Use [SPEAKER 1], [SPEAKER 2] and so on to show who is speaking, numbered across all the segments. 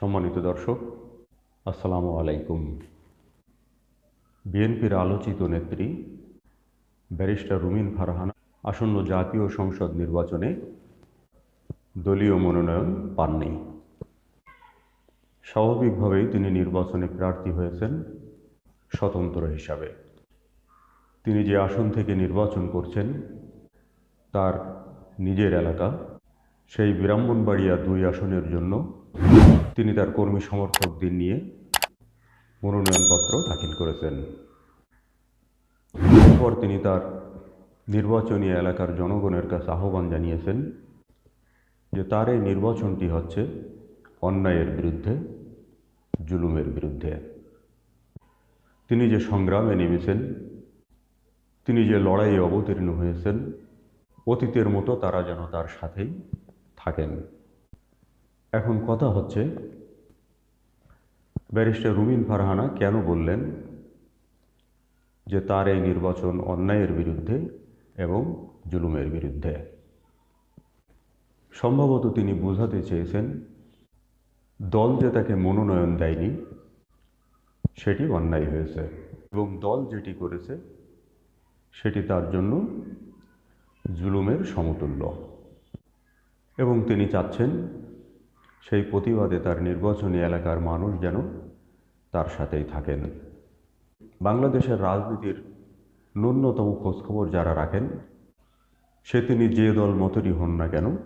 [SPEAKER 1] সম্মানিত দর্শক, আসসালামু আলাইকুম। বিএনপির আলোচিত নেত্রী, ব্যারিস্টার রুমিন ফারহানা, আসন্ন জাতীয় সংসদ নির্বাচনে দলীয় মনোনয়ন পাননি। স্বাভাবিকভাবেই তিনি নির্বাচনে প্রার্থী হয়েছেন স্বতন্ত্র হিসাবে। তিনি যে আসন থেকে নির্বাচন করছেন, তার নিজের এলাকা, সেই ব্রাহ্মণবাড়িয়া দুই আসনের জন্য তিনি তার কর্মী সমর্থকদের নিয়ে মনোনয়নপত্র দাখিল করেছেন। এরপর তিনি তার নির্বাচনী এলাকার জনগণের কাছে আহ্বান জানিয়েছেন যে তার এই নির্বাচনটি হচ্ছে অন্যায়ের বিরুদ্ধে, জুলুমের বিরুদ্ধে। তিনি যে সংগ্রামে নেমেছেন, তিনি যে লড়াইয়ে অবতীর্ণ হয়েছেন, অতীতের মতো তারা যেন তার সাথেই থাকেন। এখন কথা হচ্ছে, ব্যারিস্টার রুমিন ফারহানা কেন বললেন যে তার এই নির্বাচন অন্যায়ের বিরুদ্ধে এবং জুলুমের বিরুদ্ধে? সম্ভবত তিনি বোঝাতে চেয়েছেন, দল যে তাকে মনোনয়ন দেয়নি, সেটি অন্যায় হয়েছে। এবং দল যেটি করেছে, সেটি তার জন্য জুলুমের সমতুল্য। এবং তিনি চাচ্ছেন সেই প্রতিবাদে তার নির্বাচনী এলাকার মানুষ যেন তার সাথেই থাকেন। বাংলাদেশের রাজনীতির ন্যূনতম খোঁজখবর যারা রাখেন, সে তিনি যে দল মতরই হন না কেন,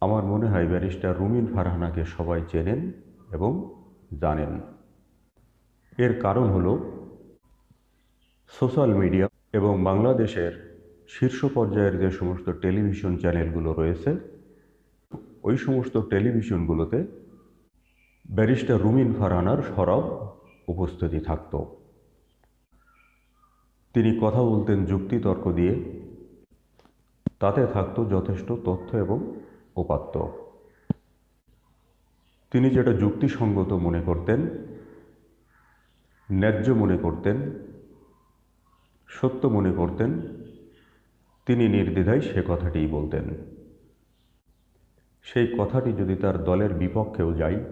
[SPEAKER 1] আমার মনে হয় ব্যারিস্টার রুমিন ফারহানাকে সবাই চেনেন এবং জানেন। এর কারণ হল সোশ্যাল মিডিয়া এবং বাংলাদেশের শীর্ষ পর্যায়ের যে সমস্ত টেলিভিশন চ্যানেলগুলো রয়েছে ওই সমস্ত টেলিভিশনগুলোতে ব্যারিস্টার রুমিন ফারহানার সরব উপস্থিতি থাকত। তিনি কথা বলতেন যুক্তিতর্ক দিয়ে। তাতে থাকত যথেষ্ট তথ্য এবং উপাত্ত। তিনি যেটা যুক্তিসঙ্গত মনে করতেন, ন্যায্য মনে করতেন, সত্য মনে করতেন, তিনি নির্দ্বিধায় সে কথাটিই বলতেন। সেই কথাটি যদি তার দলের বিপক্ষেও যায়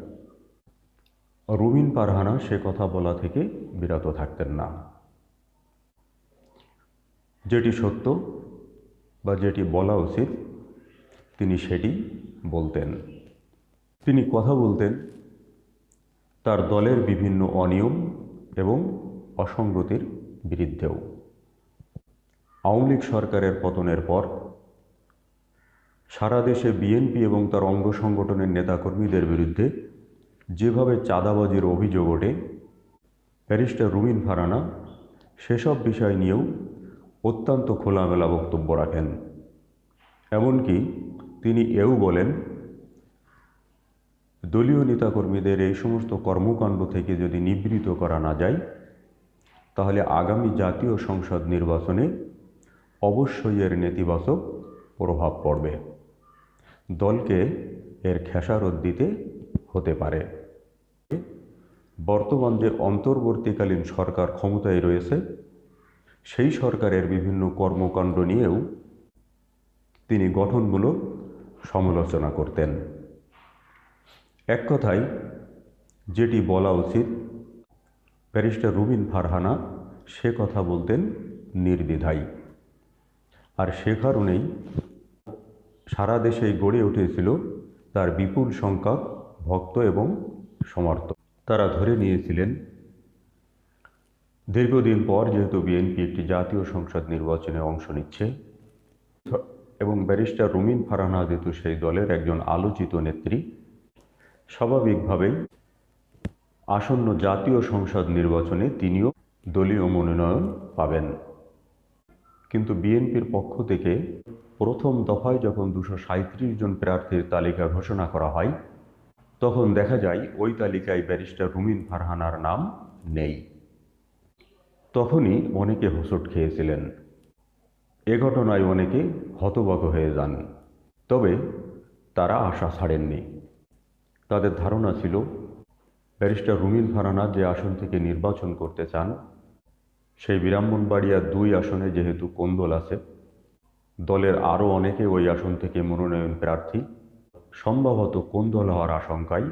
[SPEAKER 1] রুমিন পারহানা সে কথা বলা থেকে বিরত থাকতেন না। যেটি সত্য বা যেটি বলা উচিত, তিনি সেটি বলতেন। তিনি কথা বলতেন তার দলের বিভিন্ন অনিয়ম এবং অসঙ্গতির বিরুদ্ধেও। আওয়ামী লীগ সরকারের পতনের পর সারা দেশে বিএনপি এবং তার অঙ্গ সংগঠনের নেতাকর্মীদের বিরুদ্ধে যেভাবে চাঁদাবাজির অভিযোগ ওঠে, ব্যারিস্টার রুমিন ফারানা, সেসব বিষয় নিয়েও অত্যন্ত খোলামেলা বক্তব্য রাখেন। এমনকি তিনি এও বলেন, দলীয় নেতাকর্মীদের এই সমস্ত কর্মকাণ্ড থেকে যদি নিবৃত করা না যায়, তাহলে আগামী জাতীয় সংসদ নির্বাচনে অবশ্যই এর নেতিবাচক প্রভাব পড়বে। দলকে এর খেসারত দিতে হতে পারে। বর্তমান যে অন্তর্বর্তীকালীন সরকার ক্ষমতায় রয়েছে, সেই সরকারের বিভিন্ন কর্মকাণ্ড নিয়েও তিনি গঠনমূলক সমালোচনা করতেন। এক কথায়, যেটি বলা উচিত, ব্যারিস্টার রুবিন ফারহানা সে কথা বলতেন নির্দ্বিধায়। আর সে কারণেই সারা দেশেই গড়ে উঠেছিল তার বিপুল সংখ্যক ভক্ত এবং সমর্থক। তারা ধরে নিয়েছিলেন, দীর্ঘদিন পর যেহেতু বিএনপি একটি জাতীয় সংসদ নির্বাচনে অংশ নিচ্ছে এবং ব্যারিস্টার রুমিন ফারহানা যেহেতু সেই দলের একজন আলোচিত নেত্রী, স্বাভাবিকভাবেই আসন্ন জাতীয় সংসদ নির্বাচনে তিনিও দলীয় মনোনয়ন পাবেন। কিন্তু বিএনপির পক্ষ থেকে প্রথম দফায় যখন দুশো সাঁত্রিশ জন প্রার্থীর তালিকা ঘোষণা করা হয়, তখন দেখা যায় ওই তালিকায় ব্যারিস্টার রুমিন ফারহানার নাম নেই। তখনই অনেকে হোঁচট খেয়েছিলেন। এ ঘটনায় অনেকে হতবাক হয়ে যান। তবে তারা আশা ছাড়েননি। তাদের ধারণা ছিল, ব্যারিস্টার রুমিন ফারানা যে আসন থেকে নির্বাচন করতে চান সেই ব্রাহ্মণবাড়িয়া দুই আসনে যেহেতু কোন্দল আছে, দলের আরও অনেকে ওই আসন থেকে মনোনয়ন প্রার্থী। সম্ভবত কোন্দল হওয়ার আশঙ্কায়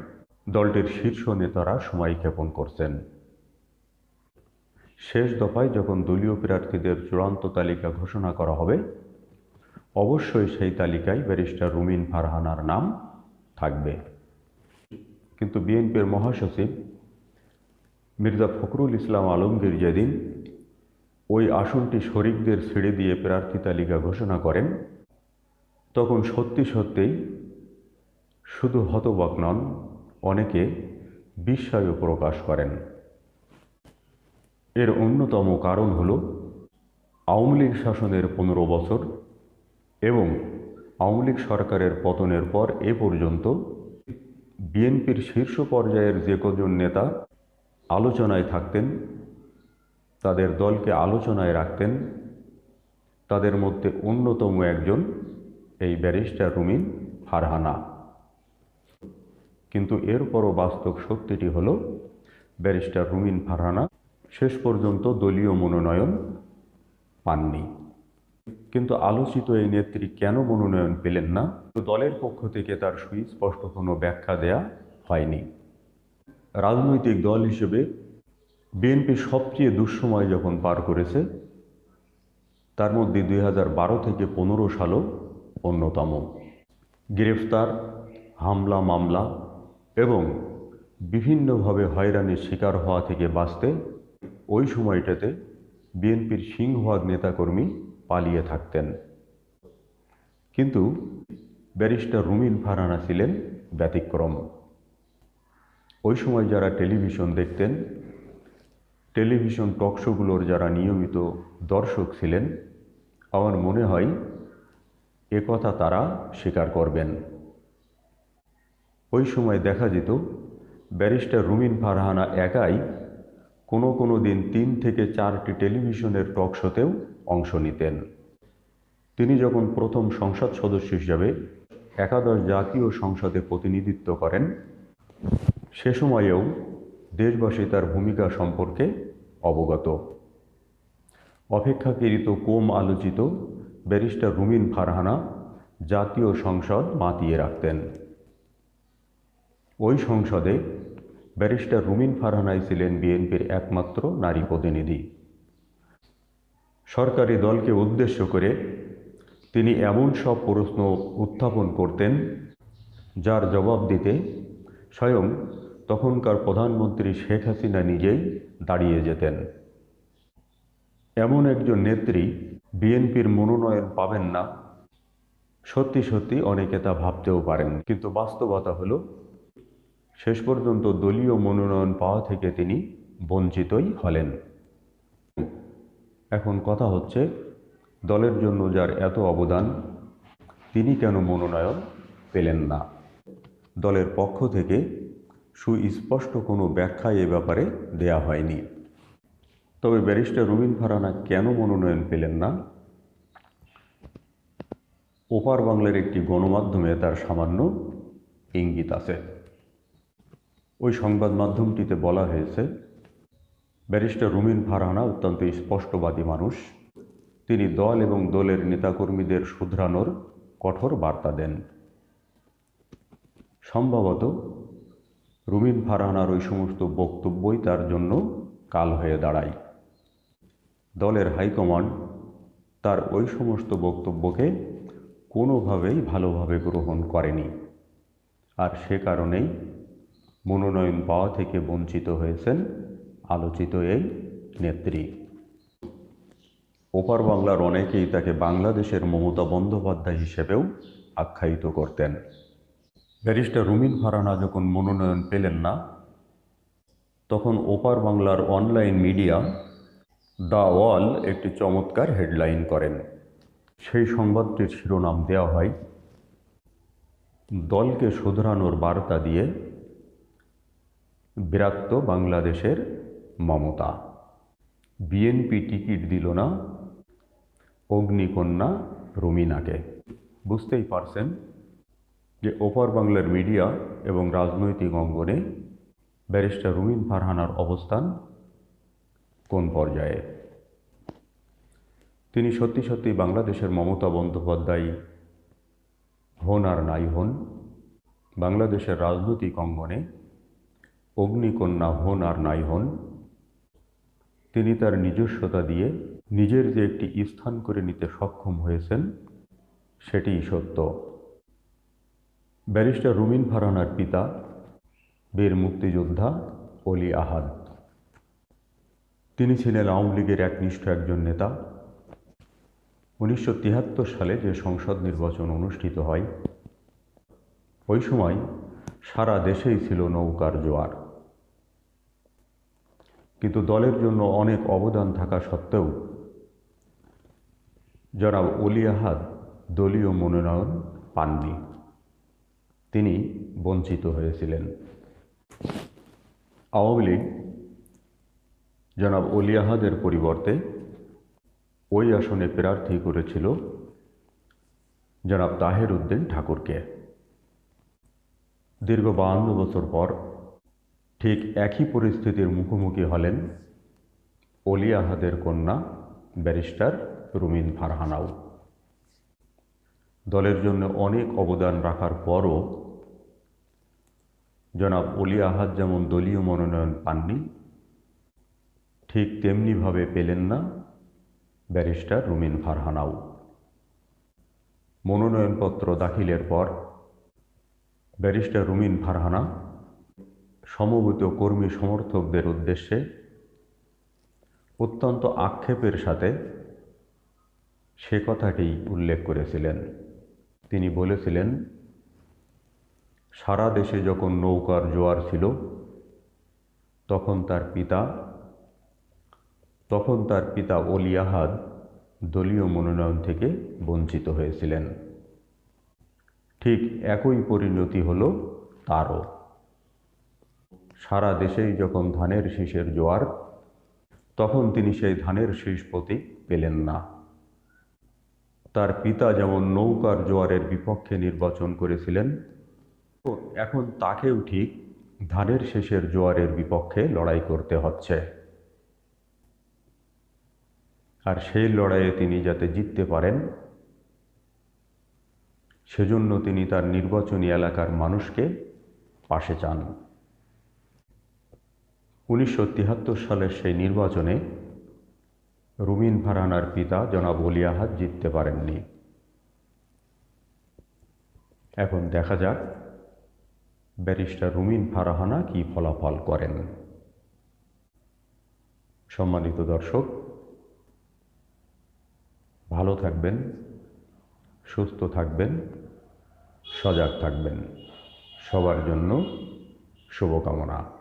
[SPEAKER 1] দলটির শীর্ষ নেতারা সময় ক্ষেপণ করছেন। শেষ দফায় যখন দলীয় প্রার্থীদের চূড়ান্ত তালিকা ঘোষণা করা হবে, অবশ্যই সেই তালিকায় ব্যারিস্টার রুমিন ফারহানার নাম থাকবে। কিন্তু বিএনপির মহাসচিব মির্জা ফখরুল ইসলাম আলমগীর যেদিন ওই আসনটি শরিকদের ছেড়ে দিয়ে প্রার্থী তালিকা ঘোষণা করেন। তখন সত্যি সত্যিই শুধু হতবাক নন, অনেকে বিস্ময়ও প্রকাশ করেন। এর অন্যতম কারণ হল আওয়ামী লীগ শাসনের পনেরো বছর এবং আওয়ামী লীগ সরকারের পতনের পর এ পর্যন্ত বিএনপির শীর্ষ পর্যায়ের যে কজন নেতা আলোচনায় থাকতেন তাদের দলকে আলোচনায় রাখতেন। তাদের মধ্যে অন্যতম একজন এই ব্যারিস্টার রুমিন ফারহানা। কিন্তু এরপরও বাস্তব সত্যিটি হল, ব্যারিস্টার রুমিন ফারহানা শেষ পর্যন্ত দলীয় মনোনয়ন পাননি। কিন্তু আলোচিত এই নেত্রী কেন মনোনয়ন পেলেন না? দলের পক্ষ থেকে তার সুস্পষ্ট কোনো ব্যাখ্যা দেয়া হয়নি। রাজনৈতিক দল হিসেবে বিএনপি সবচেয়ে দুঃসময় যখন পার করেছে, তার মধ্যে দুই হাজার বারো থেকে পনেরো সালও অন্যতম। গ্রেফতার, হামলা, মামলা এবং বিভিন্নভাবে হয়রানির শিকার হওয়া থেকে বাঁচতে ওই সময়টাতে বিএনপির সিংহভাগ নেতাকর্মী পালিয়ে থাকতেন। কিন্তু ব্যারিস্টার রুমিন ফারহানা ছিলেন ব্যতিক্রম। ওই সময় যারা টেলিভিশন দেখতেন টেলিভিশন টকশোগুলোর যারা নিয়মিত দর্শক ছিলেন, আমার মনে হয় এ কথা তারা স্বীকার করবেন। ওই সময় দেখা যেত, ব্যারিস্টার রুমিন ফারহানা একাই কোনো কোনো দিন তিন থেকে চারটি টেলিভিশনের টক শোতেও অংশ নিতেন। তিনি যখন প্রথম সংসদ সদস্য হিসাবে একাদশ জাতীয় সংসদে প্রতিনিধিত্ব করেন, সে সময়েও দেশবাসী তার ভূমিকা সম্পর্কে অবগত। অপেক্ষাকৃত কম আলোচিত ব্যারিস্টার রুমিন ফারহানা জাতীয় সংসদ মাতিয়ে রাখতেন। ওই সংসদে ব্যারিস্টার রুমিন ফারহানাই ছিলেন বিএনপির একমাত্র নারী প্রতিনিধি। সরকারি দলকে উদ্দেশ্য করে তিনি এমন সব প্রশ্ন উত্থাপন করতেন, যার জবাব দিতে স্বয়ং তখনকার প্রধানমন্ত্রী শেখ হাসিনা নিজেই দাঁড়িয়ে যেতেন। এমন একজন নেত্রী বিএনপির মনোনয়ন পাবেন না। সত্যি সত্যি অনেকে তা ভাবতেও পারেন, কিন্তু বাস্তবতা হলো, শেষ পর্যন্ত দলীয় মনোনয়ন পাওয়া থেকে তিনি বঞ্চিতই হলেন। এখন কথা হচ্ছে, দলের জন্য যার এত অবদান, তিনি কেন মনোনয়ন পেলেন না? দলের পক্ষ থেকে সুস্পষ্ট কোনো ব্যাখ্যা এ ব্যাপারে দেয়া হয়নি। তবে ব্যারিস্টার রুবিন ফারানা কেন মনোনয়ন পেলেন না? ওপার বাংলার একটি গণমাধ্যমে তার সামান্য ইঙ্গিত আছে। ওই সংবাদ মাধ্যমটিতে বলা হয়েছে, ব্যারিস্টার রুমিন ফারহানা অত্যন্ত স্পষ্টবাদী মানুষ। তিনি দল এবং দলের নেতাকর্মীদের শুধরানোর কঠোর বার্তা দেন। সম্ভবত রুমিন ফারহানার ওই সমস্ত বক্তব্যই তার জন্য কাল হয়ে দাঁড়ায়। দলের হাইকমান্ড তার ওই সমস্ত বক্তব্যকে কোনোভাবেই ভালোভাবে গ্রহণ করেনি। আর সে কারণেই মনোনয়ন পাওয়া থেকে বঞ্চিত হয়েছেন আলোচিত এই নেত্রী। ওপার বাংলার অনেকেই তাকে বাংলাদেশের মমতা বন্দ্যোপাধ্যায় হিসেবেও আখ্যায়িত করতেন। ব্যারিস্টার রুমিন ফারানা যখন মনোনয়ন পেলেন না, তখন ওপার বাংলার অনলাইন মিডিয়া দ্য ওয়াল একটি চমৎকার হেডলাইন করেন। সেই সংবাদটির শিরোনাম দেওয়া হয়, দলকে শোধরানোর বার্তা দিয়ে বিরাক্ত বাংলাদেশের মমতা। বিএনপি টিকিট দিল না অগ্নিকন্যা রুমিনাকে। বুঝতেই পারছেন যে ওপার বাংলার মিডিয়া এবং রাজনৈতিক অঙ্গনে ব্যারিস্টার রুমিন ফারহানার অবস্থান কোন পর্যায়ে? তিনি সত্যি সত্যি বাংলাদেশের মমতা বন্দ্যোপাধ্যায় হন আর নাই হন, বাংলাদেশের রাজনৈতিক অঙ্গনে অগ্নিকন্যা হন আর নাই হন, তিনি তার নিজস্বতা দিয়ে নিজের যে একটি স্থান করে নিতে সক্ষম হয়েছেন, সেটিই সত্য। ব্যারিস্টার রুমিন ফারানার পিতা, বীর মুক্তিযোদ্ধা অলি আহাদ। তিনি ছিলেন আওয়ামী লীগের একনিষ্ঠ একজন নেতা। উনিশশো তিয়াত্তর সালে যে সংসদ নির্বাচন অনুষ্ঠিত হয়, ওই সময় সারা দেশেই ছিল নৌকার জোয়ার। কিন্তু দলের জন্য অনেক অবদান থাকা সত্ত্বেও, জনাব অলি আহাদ দলীয় মনোনয়ন পাননি। তিনি বঞ্চিত হয়েছিলেন। আওয়ামী লীগ জনাব অলি আহাদের পরিবর্তে ওই আসনে প্রার্থী করেছিল জনাব তাহের উদ্দিন ঠাকুরকে। দীর্ঘ বাহান্ন বছর পর ঠিক একই পরিস্থিতির মুখোমুখি হলেন অলি আহাদের কন্যা ব্যারিস্টার রুমিন ফারহানাও। দলের জন্য অনেক অবদান রাখার পরও জনাব অলি আহাদ যেমন দলীয় মনোনয়ন পাননি, ঠিক তেমনিভাবে পেলেন না ব্যারিস্টার রুমিন ফারহানাও। মনোনয়নপত্র দাখিলের পর ব্যারিস্টার রুমিন ফারহানা সমবেত কর্মী সমর্থকদের উদ্দেশ্যে অত্যন্ত আক্ষেপের সাথে সে কথাটি উল্লেখ করেছিলেন। তিনি বলেছিলেন, সারা দেশে যখন নৌকার জোয়ার ছিল, তখন তার পিতা, তখন তার পিতা অলি আহাদ দলীয় মনোনয়ন থেকে বঞ্চিত হয়েছিলেন। ঠিক একই পরিণতি হলো তারও। সারা দেশেই যখন ধানের শীষের জোয়ার, তখন তিনি সেই ধানের শীষ পেলেন না। তার পিতা যেমন নৌকার জোয়ারের বিপক্ষে নির্বাচন করেছিলেন এখন তাকেও ঠিক ধানের শেষের জোয়ারের বিপক্ষে লড়াই করতে হচ্ছে। আর সেই লড়াইয়ে তিনি যাতে জিততে পারেন, সেজন্য তিনি তার নির্বাচনী এলাকার মানুষকে পাশে চান। উনিশশো তিয়াত্তর সালের সেই নির্বাচনে রুমিন ফারহানার পিতা জনাব অলিয়াহাদ জিততে পারেননি। এখন দেখা যাক ব্যারিস্টার রুমিন ফারহানা কি ফলাফল করেন। সম্মানিত দর্শক, ভালো থাকবেন, সুস্থ থাকবেন, সজাগ থাকবেন। সবার জন্য শুভকামনা।